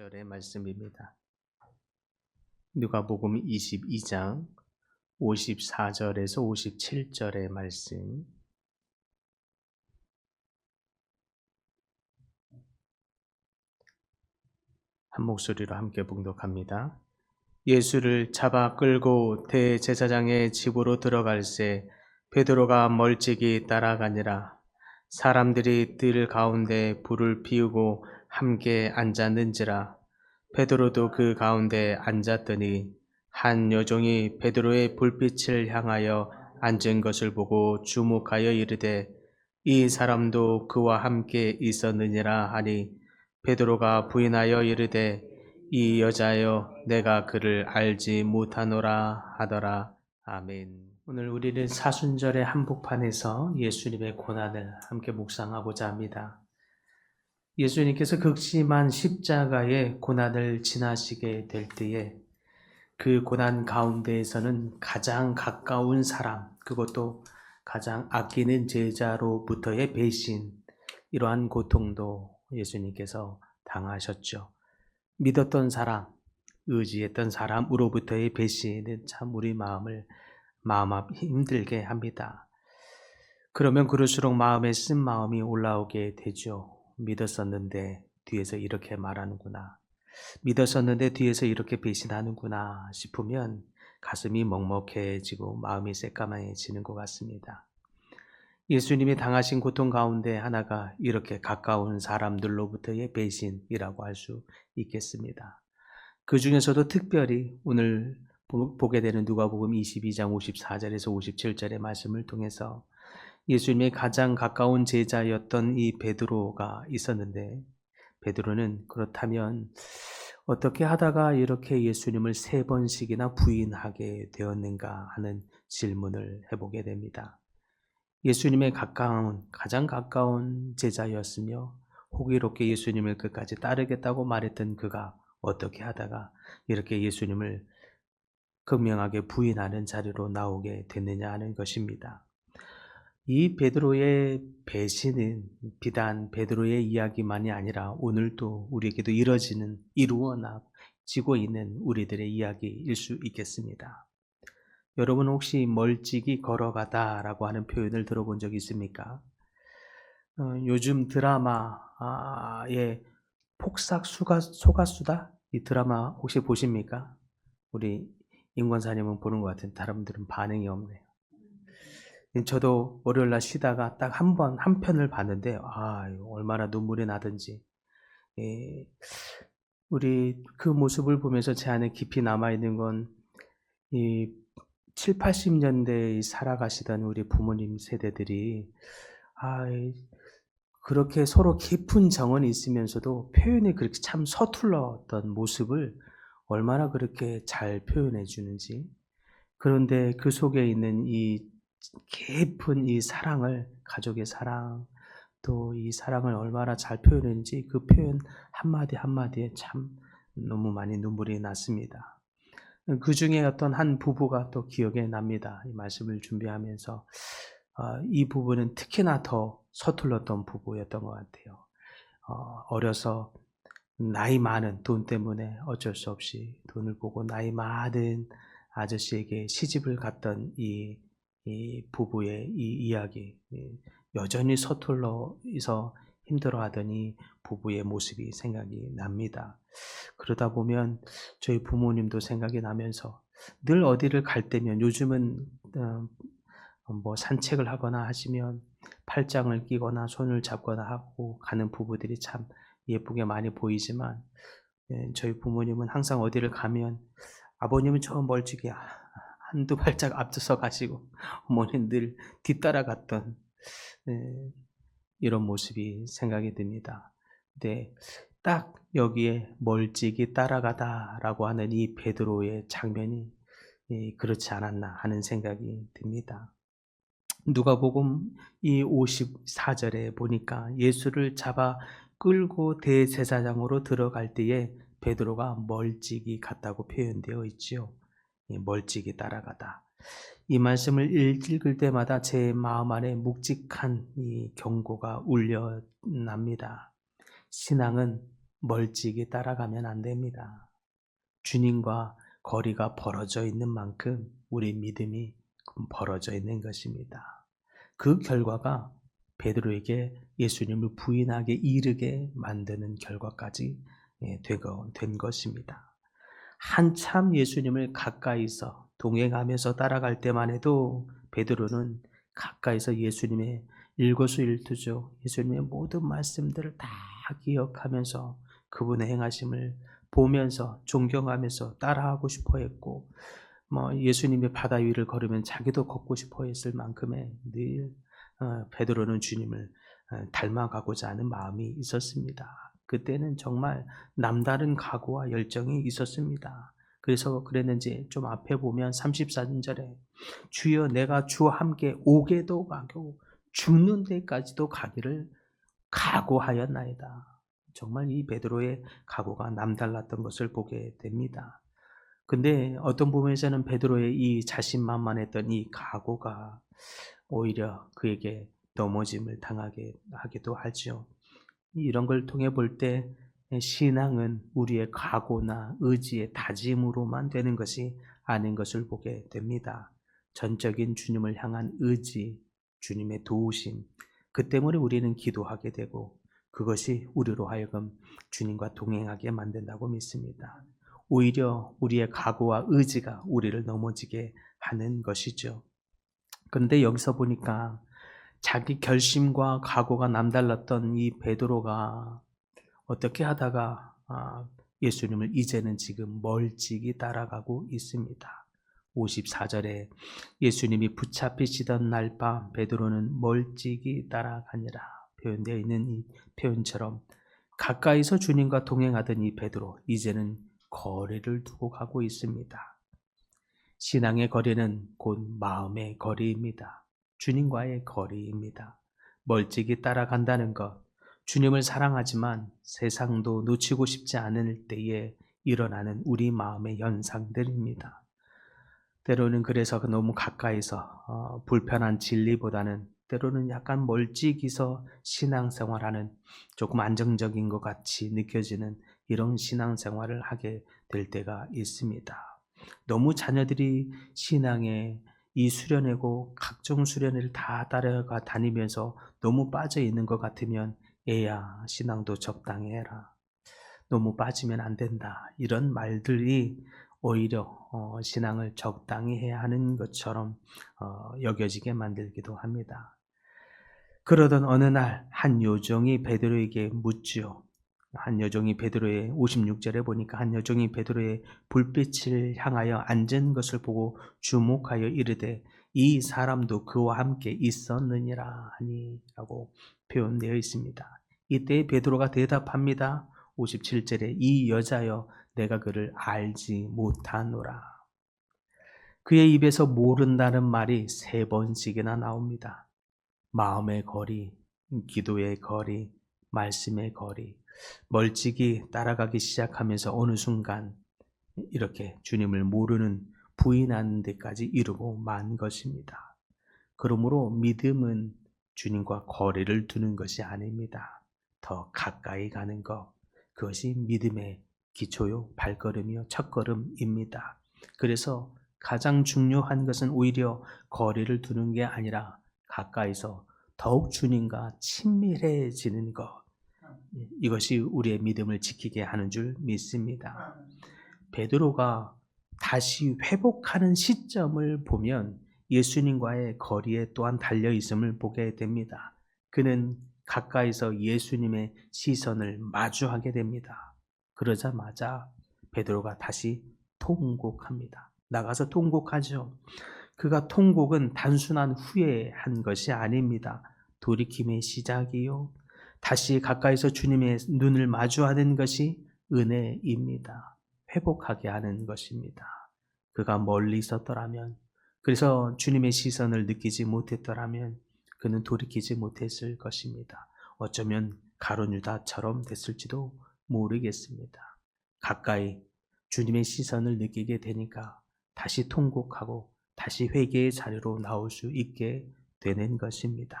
57절의 말씀입니다. 누가복음 22장 54절에서 57절의 말씀. 한 목소리로 함께 봉독합니다. 예수를 잡아 끌고 대제사장의 집으로 들어갈새 베드로가 멀찍이 따라가니라 사람들이 뜰 가운데 불을 피우고 함께 앉았는지라 베드로도 그 가운데 앉았더니 한 여종이 베드로의 불빛을 향하여 앉은 것을 보고 주목하여 이르되 이 사람도 그와 함께 있었느니라 하니 베드로가 부인하여 이르되 이 여자여 내가 그를 알지 못하노라 하더라 아멘. 오늘 우리는 사순절의 한복판에서 예수님의 고난을 함께 묵상하고자 합니다. 예수님께서 극심한 십자가의 고난을 지나시게 될 때에 그 고난 가운데에서는 가장 가까운 사람, 그것도 가장 아끼는 제자로부터의 배신, 이러한 고통도 예수님께서 당하셨죠. 믿었던 사람, 의지했던 사람으로부터의 배신은 참 우리 마음을 마음 앞 힘들게 합니다. 그러면 그럴수록 마음에 쓴 마음이 올라오게 되죠. 믿었었는데 뒤에서 이렇게 말하는구나. 믿었었는데 뒤에서 이렇게 배신하는구나 싶으면 가슴이 먹먹해지고 마음이 새까매지는 것 같습니다. 예수님이 당하신 고통 가운데 하나가 이렇게 가까운 사람들로부터의 배신이라고 할 수 있겠습니다. 그 중에서도 특별히 오늘 보게 되는 누가복음 22장 54절에서 57절의 말씀을 통해서 예수님의 가장 가까운 제자였던 이 베드로가 있었는데 베드로는 그렇다면 어떻게 하다가 이렇게 예수님을 세 번씩이나 부인하게 되었는가 하는 질문을 해보게 됩니다. 예수님의 가까운 가장 가까운 제자였으며 호기롭게 예수님을 끝까지 따르겠다고 말했던 그가 어떻게 하다가 이렇게 예수님을 극명하게 부인하는 자리로 나오게 됐느냐 하는 것입니다. 이 베드로의 배신은 비단 베드로의 이야기만이 아니라 오늘도 우리에게도 이뤄지는 이루어지고 있는 우리들의 이야기일 수 있겠습니다. 여러분 혹시 멀찍이 걸어가다라고 하는 표현을 들어본 적 있습니까? 어, 요즘 드라마의 폭삭 수가, 소가수다 이 드라마 혹시 보십니까? 우리 임권사님은 보는 것 같은 사람들은 반응이 없네요. 저도 월요일 날 쉬다가 딱 한 번, 한 편을 봤는데, 아, 얼마나 눈물이 나든지. 예, 우리 그 모습을 보면서 제 안에 깊이 남아있는 건, 이 7, 80년대에 살아가시던 우리 부모님 세대들이, 아, 그렇게 서로 깊은 정은 있으면서도 표현이 그렇게 참 서툴렀던 모습을 얼마나 그렇게 잘 표현해 주는지. 그런데 그 속에 있는 이 깊은 이 사랑을, 가족의 사랑, 또 이 사랑을 얼마나 잘 표현했는지 그 표현 한마디 한마디에 참 너무 많이 눈물이 났습니다. 그 중에 어떤 한 부부가 또 기억에 납니다. 이 말씀을 준비하면서. 어, 이 부부는 특히나 더 서툴렀던 부부였던 것 같아요. 어, 어려서 나이 많은 돈 때문에 어쩔 수 없이 돈을 보고 나이 많은 아저씨에게 시집을 갔던 이, 이 부부의 이 이야기 여전히 서툴러서 힘들어하더니 부부의 모습이 생각이 납니다. 그러다 보면 저희 부모님도 생각이 나면서 늘 어디를 갈 때면 요즘은 어, 뭐 산책을 하거나 하시면 팔짱을 끼거나 손을 잡거나 하고 가는 부부들이 참 예쁘게 많이 보이지만 예, 저희 부모님은 항상 어디를 가면 아버님은 저 멀찍이 한두 발짝 앞서서 가시고 어머니는 늘 뒤따라갔던 예, 이런 모습이 생각이 듭니다. 근데 딱 여기에 멀찍이 따라가다라고 하는 이 베드로의 장면이 예, 그렇지 않았나 하는 생각이 듭니다. 누가복음 이 54절에 보니까 예수를 잡아 끌고 대제사장으로 들어갈 때에 베드로가 멀찍이 갔다고 표현되어 있지요. 멀찍이 따라가다. 이 말씀을 읽을 때마다 제 마음 안에 묵직한 이 경고가 울려납니다. 신앙은 멀찍이 따라가면 안 됩니다. 주님과 거리가 벌어져 있는 만큼 우리 믿음이 벌어져 있는 것입니다. 그 결과가 베드로에게 예수님을 부인하게 이르게 만드는 결과까지 예, 되고 된 것입니다. 한참 예수님을 가까이서 동행하면서 따라갈 때만 해도 베드로는 가까이서 예수님의 일거수일투족 예수님의 모든 말씀들을 다 기억하면서 그분의 행하심을 보면서 존경하면서 따라하고 싶어 했고 뭐 예수님의 바다 위를 걸으면 자기도 걷고 싶어 했을 만큼의 늘 어, 베드로는 주님을 어, 닮아가고자 하는 마음이 있었습니다. 그때는 정말 남다른 각오와 열정이 있었습니다. 그래서 그랬는지 좀 앞에 보면 34절에 주여 내가 주와 함께 오게도 가고 죽는 데까지도 가기를 각오하였나이다. 정말 이 베드로의 각오가 남달랐던 것을 보게 됩니다. 근데 어떤 부분에서는 베드로의 이 자신만만했던 이 각오가 오히려 그에게 넘어짐을 당하게 하기도 하죠. 이런 걸 통해 볼 때 신앙은 우리의 각오나 의지의 다짐으로만 되는 것이 아닌 것을 보게 됩니다. 전적인 주님을 향한 의지, 주님의 도우심, 그 때문에 우리는 기도하게 되고 그것이 우리로 하여금 주님과 동행하게 만든다고 믿습니다. 오히려 우리의 각오와 의지가 우리를 넘어지게 하는 것이죠. 그런데 여기서 보니까 자기 결심과 각오가 남달랐던 이 베드로가 어떻게 하다가 아, 예수님을 이제는 지금 멀찍이 따라가고 있습니다. 54절에 예수님이 붙잡히시던 날 밤 베드로는 멀찍이 따라가니라 표현되어 있는 이 표현처럼 가까이서 주님과 동행하던 이 베드로 이제는 거리를 두고 가고 있습니다. 신앙의 거리는 곧 마음의 거리입니다. 주님과의 거리입니다. 멀찍이 따라간다는 것, 주님을 사랑하지만 세상도 놓치고 싶지 않을 때에 일어나는 우리 마음의 현상들입니다. 때로는 그래서 너무 가까이서 어, 불편한 진리보다는 때로는 약간 멀찍이서 신앙생활하는 조금 안정적인 것 같이 느껴지는 이런 신앙생활을 하게 될 때가 있습니다. 너무 자녀들이 신앙에 이 수련회고 각종 수련회를 다 따라가 다니면서 너무 빠져 있는 것 같으면 애야 신앙도 적당히 해라. 너무 빠지면 안 된다. 이런 말들이 오히려 어, 신앙을 적당히 해야 하는 것처럼 어, 여겨지게 만들기도 합니다. 그러던 어느 날 한 요정이 베드로에게 묻지요. 한 여종이 베드로의 56절에 보니까 한 여종이 베드로의 불빛을 향하여 앉은 것을 보고 주목하여 이르되 이 사람도 그와 함께 있었느니라 하니라고 표현되어 있습니다. 이때 베드로가 대답합니다. 57절에 이 여자여 내가 그를 알지 못하노라. 그의 입에서 모른다는 말이 세 번씩이나 나옵니다. 마음의 거리, 기도의 거리, 말씀의 거리, 멀찍이 따라가기 시작하면서 어느 순간 이렇게 주님을 모르는 부인하는 데까지 이르고 만 것입니다. 그러므로 믿음은 주님과 거리를 두는 것이 아닙니다. 더 가까이 가는 것. 그것이 믿음의 기초요, 발걸음이요, 첫걸음입니다. 그래서 가장 중요한 것은 오히려 거리를 두는 게 아니라 가까이서 더욱 주님과 친밀해지는 것. 이것이 우리의 믿음을 지키게 하는 줄 믿습니다. 베드로가 다시 회복하는 시점을 보면 예수님과의 거리에 또한 달려 있음을 보게 됩니다. 그는 가까이서 예수님의 시선을 마주하게 됩니다. 그러자마자 베드로가 다시 통곡합니다. 나가서 통곡하죠. 그가 통곡은 단순한 후회한 것이 아닙니다. 돌이킴의 시작이요. 다시 가까이서 주님의 눈을 마주하는 것이 은혜입니다. 회복하게 하는 것입니다. 그가 멀리 있었더라면, 그래서 주님의 시선을 느끼지 못했더라면, 그는 돌이키지 못했을 것입니다. 어쩌면 가론유다처럼 됐을지도 모르겠습니다. 가까이 주님의 시선을 느끼게 되니까 다시 통곡하고 다시 회개의 자리로 나올 수 있게 되는 것입니다.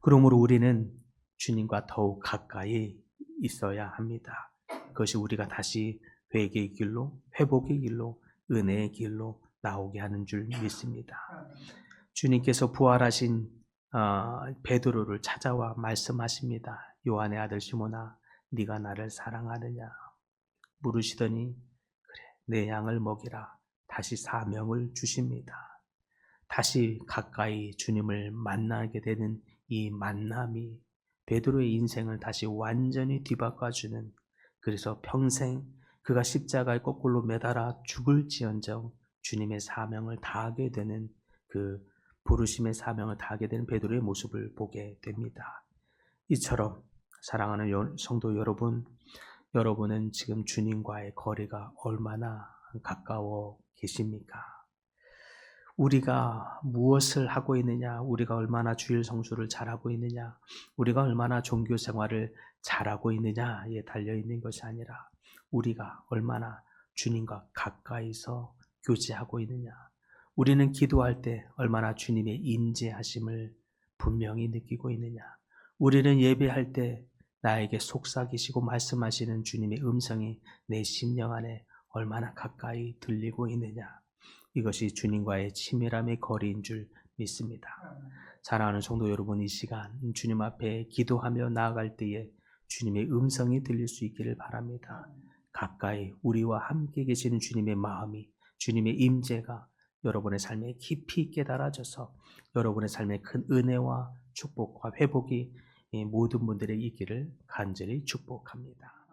그러므로 우리는 주님과 더욱 가까이 있어야 합니다. 그것이 우리가 다시 회개의 길로, 회복의 길로, 은혜의 길로 나오게 하는 줄 믿습니다. 주님께서 부활하신 어, 베드로를 찾아와 말씀하십니다. 요한의 아들 시몬아, 네가 나를 사랑하느냐? 물으시더니 그래, 내 양을 먹이라. 다시 사명을 주십니다. 다시 가까이 주님을 만나게 되는 이 만남이 베드로의 인생을 다시 완전히 뒤바꿔주는 그래서 평생 그가 십자가에 거꾸로 매달아 죽을지언정 주님의 사명을 다하게 되는 그 부르심의 사명을 다하게 되는 베드로의 모습을 보게 됩니다. 이처럼 사랑하는 여- 성도 여러분, 여러분은 지금 주님과의 거리가 얼마나 가까워 계십니까? 우리가 무엇을 하고 있느냐, 우리가 얼마나 주일 성수를 잘하고 있느냐, 우리가 얼마나 종교 생활을 잘하고 있느냐에 달려 있는 것이 아니라 우리가 얼마나 주님과 가까이서 교제하고 있느냐, 우리는 기도할 때 얼마나 주님의 임재하심을 분명히 느끼고 있느냐, 우리는 예배할 때 나에게 속삭이시고 말씀하시는 주님의 음성이 내 심령 안에 얼마나 가까이 들리고 있느냐. 이것이 주님과의 친밀함의 거리인 줄 믿습니다. 사랑하는 성도 여러분, 이 시간 주님 앞에 기도하며 나아갈 때에 주님의 음성이 들릴 수 있기를 바랍니다. 가까이 우리와 함께 계시는 주님의 마음이, 주님의 임재가 여러분의 삶에 깊이 깨달아져서 여러분의 삶에 큰 은혜와 축복과 회복이 이 모든 분들의 있기를 간절히 축복합니다.